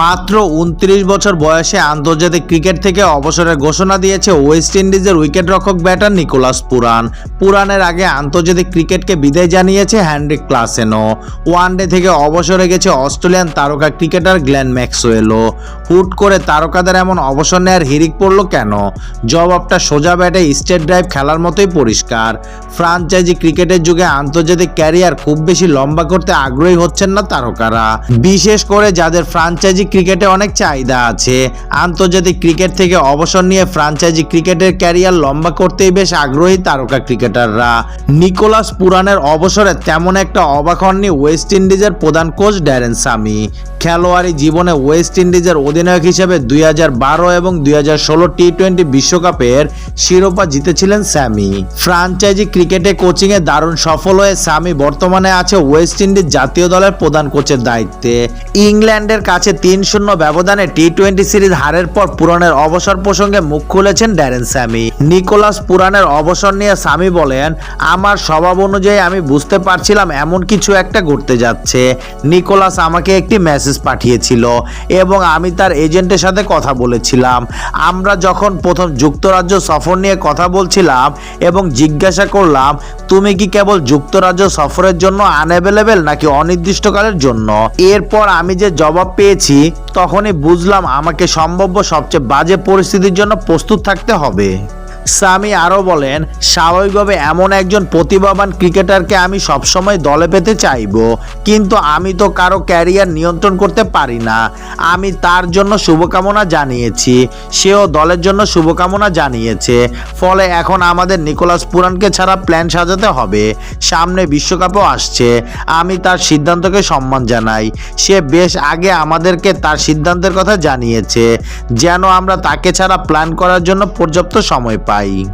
মাত্র উনত্রিশ বছর বয়সে আন্তর্জাতিক ক্রিকেট থেকে অবসরের ঘোষণা দিয়েছে ওয়েস্ট ইন্ডিজের উইকেটরক্ষক ব্যাটার নিকোলাস পুরান। পুরানের আগে আন্তর্জাতিক ক্রিকেটকে বিদায় জানিয়েছে হ্যান্ড্রিক ক্লাসেনো ওয়ানডে থেকে অবসরে গেছে অস্ট্রেলিয়ান তারকা ক্রিকেটার গ্ল্যান ম্যাক্সওয়েলও। হুট করে তারকাদের এমন অবসর নেওয়ার হিরিক পড়ল কেন? জবাবটা সোজা ব্যাটে স্টেট ড্রাইভ খেলার মতোই পরিষ্কার। ফ্রাঞ্চাইজি ক্রিকেটের যুগে আন্তর্জাতিক ক্যারিয়ার খুব বেশি লম্বা করতে আগ্রহী হচ্ছেন না তারকারা। বিশেষ করে যাদের ফ্রাঞ্চাইজি ক্রিকেটে অনেক চাহিদা আছে। আন্তর্জাতিক ক্রিকেট থেকে অবসর নিয়ে ফ্রাঞ্চাইজি ক্রিকেটের ক্যারিয়ার লম্বা করতেই বেশ আগ্রহী তারকা ক্রিকেটাররা। নিকোলাস পুরানের অবসরে তেমন একটা অবাক হননি ওয়েস্ট ইন্ডিজের প্রধান কোচ ড্যারেন সামি। খেলোয়াড়ি জীবনে ওয়েস্ট ইন্ডিজের অধিনায়ক হিসেবে দুই হাজার বারো এবং দুই হাজার ষোলো টি টোয়েন্টি বিশ্বকাপের শিরোপা জিতেছিলেন স্যামি। ফ্রাঞ্চাইজি ক্রিকেটে কোচিংয়ে দারুণ সফল হয়ে স্যামি বর্তমানে আছে ওয়েস্ট ইন্ডিজ জাতীয় দলের প্রধান কোচের দায়িত্বে। ইংল্যান্ডের কাছে তিন শূন্য ব্যবধানে টি টোয়েন্টি সিরিজ হারের পর পুরানের অবসর প্রসঙ্গে মুখ খুলেছেন ড্যারেন স্যামি। নিকোলাস পুরানের অবসর নিয়ে স্যামি বলেন, আমার স্বভাব অনুযায়ী আমি বুঝতে পারছিলাম এমন কিছু একটা ঘটতে যাচ্ছে। নিকোলাস আমাকে একটি মেসেজ পাঠিয়েছিল এবং আমি তার এজেন্টের সাথে কথা বলেছিলাম। আমরা যখন প্রথম যুক্তরাজ্য সফর নিয়ে কথা বলছিলাম এবং জিজ্ঞাসা করলাম, তুমি কি কেবল যুক্তরাজ্য সফরের জন্য আনঅ্যাভেলেবেল নাকি অনির্দিষ্টকালের জন্য? এরপর আমি যে জবাব পেয়েছি তখনই বুঝলাম আমাকে সম্ভাব্য সবচেয়ে বাজে পরিস্থিতির জন্য প্রস্তুত থাকতে হবে। সামি আরও বলেন, স্বাভাবিকভাবে এমন একজন প্রতিভাবান ক্রিকেটারকে আমি সবসময় দলে পেতে চাইব, কিন্তু আমি তো কারও ক্যারিয়ার নিয়ন্ত্রণ করতে পারি না। আমি তার জন্য শুভকামনা জানিয়েছি, সেও দলের জন্য শুভকামনা জানিয়েছে, ফলে এখন আমাদের নিকোলাস পুরানকে ছাড়া প্ল্যান সাজাতে হবে। সামনে বিশ্বকাপও আসছে, আমি তার সিদ্ধান্তকে সম্মান জানাই। সে বেশ আগে আমাদেরকে তার সিদ্ধান্তের কথা জানিয়েছে, যেন আমরা তাকে ছাড়া প্ল্যান করার জন্য পর্যাপ্ত সময় পাই। Bye.